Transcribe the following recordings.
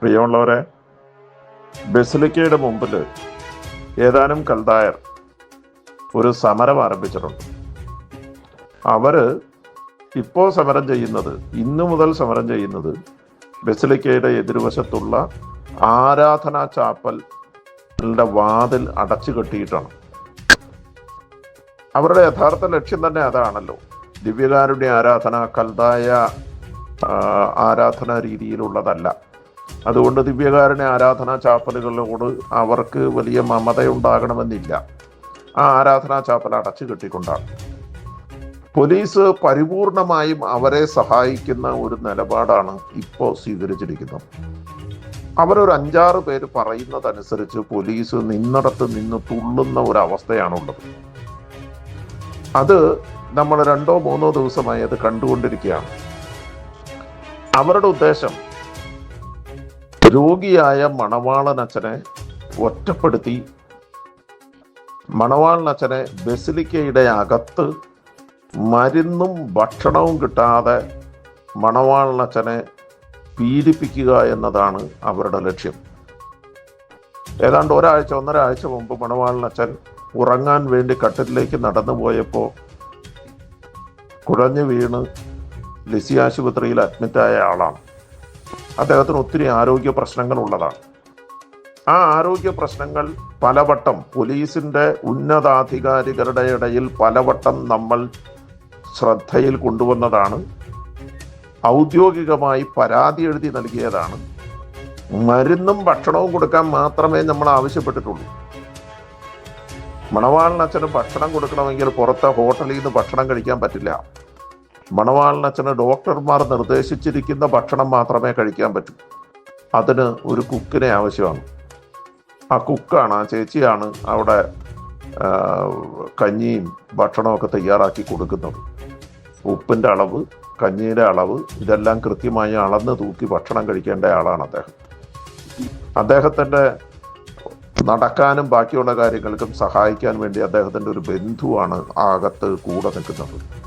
പ്രിയമുള്ളവരെ ബസിലിക്കയുടെ മുമ്പിൽ ഏതാനും കൽതായർ ഒരു സമരം ആരംഭിച്ചിട്ടുണ്ട്. അവർ ഇപ്പോൾ സമരം ചെയ്യുന്നത് ഇന്നു മുതൽ സമരം ചെയ്യുന്നത് ബസിലിക്കയുടെ എതിർവശത്തുള്ള ആരാധനാ ചാപ്പലിന്റെ വാതിൽ അടച്ചു കെട്ടിയിട്ടാണ്. അവരുടെ യഥാർത്ഥ ലക്ഷ്യം തന്നെ അതാണല്ലോ. ദിവ്യകാരുടെ ആരാധന കൽതായ ആരാധനാ രീതിയിലുള്ളതല്ല. അതുകൊണ്ട് ദിവ്യകാരുണ്യ ആരാധനാ ചാപ്പലുകളോട് അവർക്ക് വലിയ മമതയുണ്ടാകണമെന്നില്ല. ആ ആരാധനാ ചാപ്പൽ അടച്ചു കെട്ടിക്കൊണ്ടാണ്. പോലീസ് പരിപൂർണമായും അവരെ സഹായിക്കുന്ന ഒരു നിലപാടാണ് ഇപ്പോൾ സ്വീകരിച്ചിരിക്കുന്നത്. അവരൊരു അഞ്ചാറ് പേര് പറയുന്നതനുസരിച്ച് പോലീസ് നിന്നിടത്ത് നിന്ന് തുള്ളുന്ന ഒരു അത് നമ്മൾ രണ്ടോ മൂന്നോ ദിവസമായി അത് കണ്ടുകൊണ്ടിരിക്കുകയാണ്. അവരുടെ ഉദ്ദേശം രോഗിയായ മണവാളനച്ഛനെ ഒറ്റപ്പെടുത്തി. മണവാളൻ മണവാളനച്ഛനെ ബസിലിക്കയുടെ അകത്ത് മരുന്നും ഭക്ഷണവും കിട്ടാതെ മണവാളൻ മണവാളനച്ഛനെ പീഡിപ്പിക്കുക എന്നതാണ് അവരുടെ ലക്ഷ്യം. ഏതാണ്ട് ഒരാഴ്ച ഒന്നര ആഴ്ച മുമ്പ് മണവാളനച്ഛൻ ഉറങ്ങാൻ വേണ്ടി കട്ടിലേക്ക് നടന്നു പോയപ്പോൾ കുഴഞ്ഞു വീണ് ലിസി ആശുപത്രിയിൽ അഡ്മിറ്റായ ആളാണ്. അദ്ദേഹത്തിന് ഒത്തിരി ആരോഗ്യ പ്രശ്നങ്ങൾ ഉള്ളതാണ് ആ ആരോഗ്യ പ്രശ്നങ്ങൾ പലവട്ടം പോലീസിന്റെ ഉന്നതാധികാരികളുടെ ഇടയിൽ പലവട്ടം നമ്മൾ ശ്രദ്ധയിൽ കൊണ്ടുവന്നതാണ്. ഔദ്യോഗികമായി പരാതി എഴുതി നൽകിയതാണ്. മരുന്നും ഭക്ഷണവും കൊടുക്കാൻ മാത്രമേ നമ്മൾ ആവശ്യപ്പെട്ടിട്ടുള്ളൂ. മണവാളിനച്ഛന് ഭക്ഷണം കൊടുക്കണമെങ്കിൽ പുറത്തെ ഹോട്ടലിൽ നിന്ന് ഭക്ഷണം കഴിക്കാൻ പറ്റില്ല. മണവാളിനച്ഛന് ഡോക്ടർമാർ നിർദ്ദേശിച്ചിരിക്കുന്ന ഭക്ഷണം മാത്രമേ കഴിക്കാൻ പറ്റൂ. അതിന് ഒരു കുക്കിനെ ആവശ്യമാണ്. ആ കുക്കാണ് ആ ചേച്ചിയാണ് അവിടെ കഞ്ഞിയും ഭക്ഷണമൊക്കെ തയ്യാറാക്കി കൊടുക്കുന്നത്. ഉപ്പിന്റെ അളവ് കഞ്ഞിയുടെ അളവ് ഇതെല്ലാം കൃത്യമായി അളന്ന് തൂക്കി ഭക്ഷണം കഴിക്കേണ്ട ആളാണ് അദ്ദേഹം. അദ്ദേഹത്തിന്റെ നടക്കാനും ബാക്കിയുള്ള കാര്യങ്ങൾക്കും സഹായിക്കാൻ വേണ്ടി അദ്ദേഹത്തിന്റെ ഒരു ബന്ധുവാണ് ആകത്ത് കൂടെ നിൽക്കുന്നത്.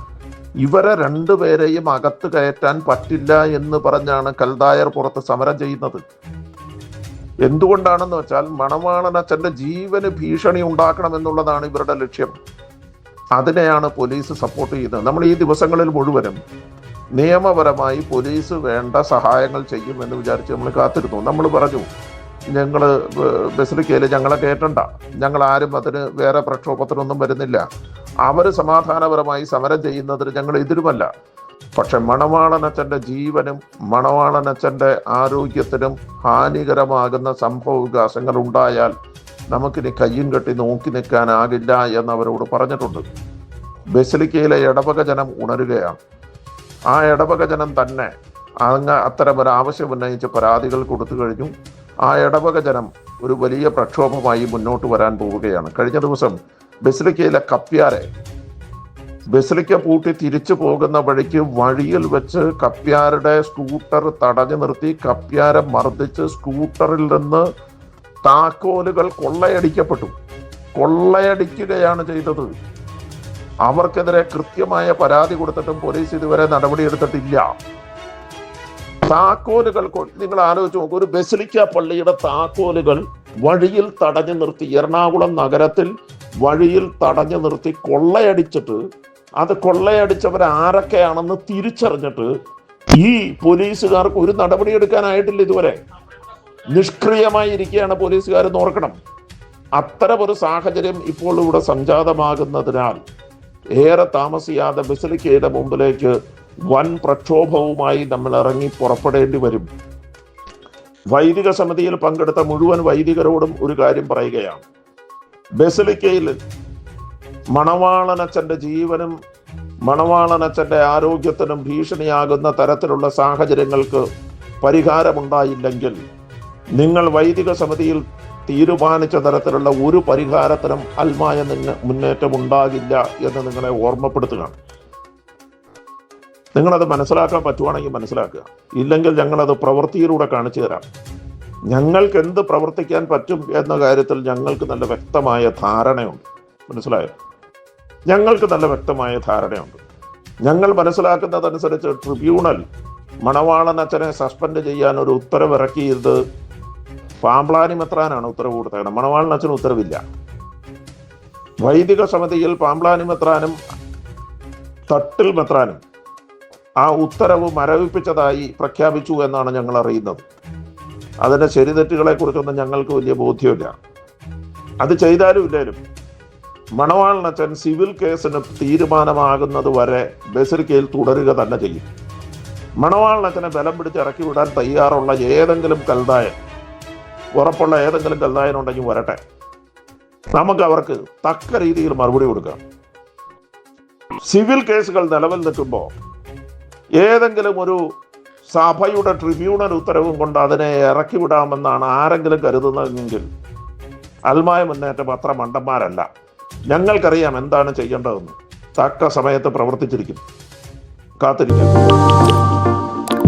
ഇവരെ രണ്ടുപേരെയും അകത്ത് കയറ്റാൻ പറ്റില്ല എന്ന് പറഞ്ഞാണ് കൽദായർ പുറത്ത് സമരം ചെയ്യുന്നത്. എന്തുകൊണ്ടാണെന്ന് വെച്ചാൽ മണവാളനച്ഛന്റെ ജീവന് ഭീഷണി ഉണ്ടാക്കണം എന്നുള്ളതാണ് ഇവരുടെ ലക്ഷ്യം. അതിനെയാണ് പോലീസ് സപ്പോർട്ട് ചെയ്യുന്നത്. നമ്മൾ ഈ ദിവസങ്ങളിൽ മുഴുവനും നിയമപരമായി പോലീസ് വേണ്ട സഹായങ്ങൾ ചെയ്യുമെന്ന് വിചാരിച്ച് നമ്മൾ കാത്തിരുന്നു. നമ്മൾ പറഞ്ഞു ഞങ്ങൾ ബസിലിക്കയിൽ ഞങ്ങളെ കയറ്റണ്ട. ഞങ്ങൾ ആരും അതിന് വേറെ പ്രക്ഷോഭത്തിനൊന്നും വരുന്നില്ല. അവർ സമാധാനപരമായി സമരം ചെയ്യുന്നതിന് ഞങ്ങൾ എതിരുമല്ല. പക്ഷെ മണവാളനച്ഛന്റെ ജീവനും മണവാളനച്ഛന്റെ ആരോഗ്യത്തിനും ഹാനികരമാകുന്ന സംഭവ വികാസങ്ങൾ ഉണ്ടായാൽ നമുക്കിനി കയ്യും കെട്ടി നോക്കി നിൽക്കാനാകില്ല എന്ന് അവരോട് പറഞ്ഞിട്ടുണ്ട്. ബസിലിക്കയിലെ ഇടവക ജനം ഉണരുകയാണ്. ആ ഇടവക ജനം തന്നെ അങ്ങ് അത്തരം ഒരു ആവശ്യം ഉന്നയിച്ച് പരാതികൾ കൊടുത്തു കഴിഞ്ഞു. ആ ഇടവക ജനം ഒരു വലിയ പ്രക്ഷോഭമായി മുന്നോട്ട് വരാൻ പോവുകയാണ്. കഴിഞ്ഞ ദിവസം ബസിലിക്കയിലെ കപ്യാരെ. ബസിലിക്ക പൂട്ടി തിരിച്ചു പോകുന്ന വഴിക്ക് വഴിയിൽ വെച്ച് കപ്യാരുടെ സ്കൂട്ടർ തടഞ്ഞു നിർത്തി. കപ്യാരെ മർദ്ദിച്ച് സ്കൂട്ടറിൽ നിന്ന് താക്കോലുകൾ കൊള്ളയടിക്കപ്പെട്ടു. കൊള്ളയടിക്കുകയാണ് ചെയ്തത്. അവർക്കെതിരെ കൃത്യമായ പരാതി കൊടുത്തിട്ടും പോലീസ് ഇതുവരെ നടപടിയെടുത്തിട്ടില്ല. താക്കോലുകൾ നിങ്ങൾ ആലോചിച്ച് നോക്കൂ ഒരു ബസിലിക്ക പള്ളിയുടെ താക്കോലുകൾ വഴിയിൽ തടഞ്ഞു നിർത്തി. എറണാകുളം നഗരത്തിൽ വഴിയിൽ തടഞ്ഞു നിർത്തി കൊള്ളയടിച്ചിട്ട് അത് കൊള്ളയടിച്ചവർ ആരൊക്കെയാണെന്ന് തിരിച്ചറിഞ്ഞിട്ട് ഈ പോലീസുകാർക്ക് ഒരു നടപടി എടുക്കാനായിട്ടില്ല ഇതുവരെ. നിഷ്ക്രിയമായി ഇരിക്കുകയാണ് പോലീസുകാർ ഓർക്കണം. അത്തരം ഒരു സാഹചര്യം ഇപ്പോൾ ഇവിടെ സംജാതമാകുന്നതിനാൽ ഏറെ താമസിയാതെ ബസിലിക്കയുടെ മുമ്പിലേക്ക് വൻ പ്രക്ഷോഭവുമായി നമ്മൾ ഇറങ്ങി പുറപ്പെടേണ്ടി വരും. വൈദിക സമിതിയിൽ പങ്കെടുത്ത മുഴുവൻ വൈദികരോടും ഒരു കാര്യം പറയുകയാണ്. ബസിലിക്കയിൽ മണവാളനച്ഛന്റെ ജീവനും മണവാളനച്ഛന്റെ ആരോഗ്യത്തിനും ഭീഷണിയാകുന്ന തരത്തിലുള്ള സാഹചര്യങ്ങൾക്ക് പരിഹാരമുണ്ടായില്ലെങ്കിൽ നിങ്ങൾ വൈദിക സമിതിയിൽ തീരുമാനിച്ച തരത്തിലുള്ള ഒരു പരിഹാരത്തിനും അൽമായ മുന്നേറ്റം ഉണ്ടാകില്ല എന്ന് നിങ്ങളെ ഓർമ്മപ്പെടുത്തുകയാണ്. നിങ്ങളത് മനസ്സിലാക്കാൻ പറ്റുവാണെങ്കിൽ മനസ്സിലാക്കുക. ഇല്ലെങ്കിൽ ഞങ്ങളത് പ്രവൃത്തിയിലൂടെ കാണിച്ചു തരാം. ഞങ്ങൾക്ക് എന്ത് പ്രവർത്തിക്കാൻ പറ്റും എന്ന കാര്യത്തിൽ ഞങ്ങൾക്ക് നല്ല വ്യക്തമായ ധാരണയുണ്ട്. മനസ്സിലായോ? ഞങ്ങൾക്ക് നല്ല വ്യക്തമായ ധാരണയുണ്ട്. ഞങ്ങൾ മനസ്സിലാക്കുന്നതനുസരിച്ച് ട്രിബ്യൂണൽ മണവാളൻ അച്ഛനെ സസ്പെൻഡ് ചെയ്യാൻ ഒരു ഉത്തരവ് ഇറക്കിയത് പാമ്പ്ലാനി മെത്രാനാണ് ഉത്തരവ് കൊടുത്തേക്കുന്നത് മണവാളൻ ഉത്തരവില്ല. വൈദിക സമിതിയിൽ പാമ്പ്ലാനി മെത്രാനും തട്ടിൽ മെത്രാനും ആ ഉത്തരവ് മരവിപ്പിച്ചതായി പ്രഖ്യാപിച്ചു എന്നാണ് ഞങ്ങൾ അറിയുന്നത്. ശരിതെറ്റുകളെ കുറിച്ചൊന്നും ഞങ്ങൾക്ക് വലിയ ബോധ്യമില്ല. അത് ചെയ്താലും ഇല്ലേലും മണവാളനച്ചൻ സിവിൽ കേസിന് തീരുമാനമാകുന്നത് വരെ ബസിലിക്കയിൽ തുടരുക തന്നെ ചെയ്യും. മണവാളനച്ചനെ ബലം പിടിച്ച് ഇറക്കി വിടാൻ തയ്യാറുള്ള ഏതെങ്കിലും കൽതായൻ ഉറപ്പുള്ള ഏതെങ്കിലും കൽതായൻ ഉണ്ടെങ്കിൽ വരട്ടെ. നമുക്ക് അവർക്ക് തക്ക രീതിയിൽ മറുപടി കൊടുക്കാം. സിവിൽ കേസുകൾ നിലവിൽ നിൽക്കുമ്പോൾ ഏതെങ്കിലും ഒരു സഭയുടെ ട്രിബ്യൂണൽ ഉത്തരവും കൊണ്ട് അതിനെ ഇറക്കി വിടാമെന്നാണ് ആരെങ്കിലും കരുതുന്നതെങ്കിൽ അൽമായ മുന്നേറ്റം അത്ര മണ്ടന്മാരല്ല. ഞങ്ങൾക്കറിയാം എന്താണ് ചെയ്യേണ്ടതെന്ന്. തക്ക സമയത്ത് പ്രവർത്തിച്ചിരിക്കും. കാത്തിരിക്കാം.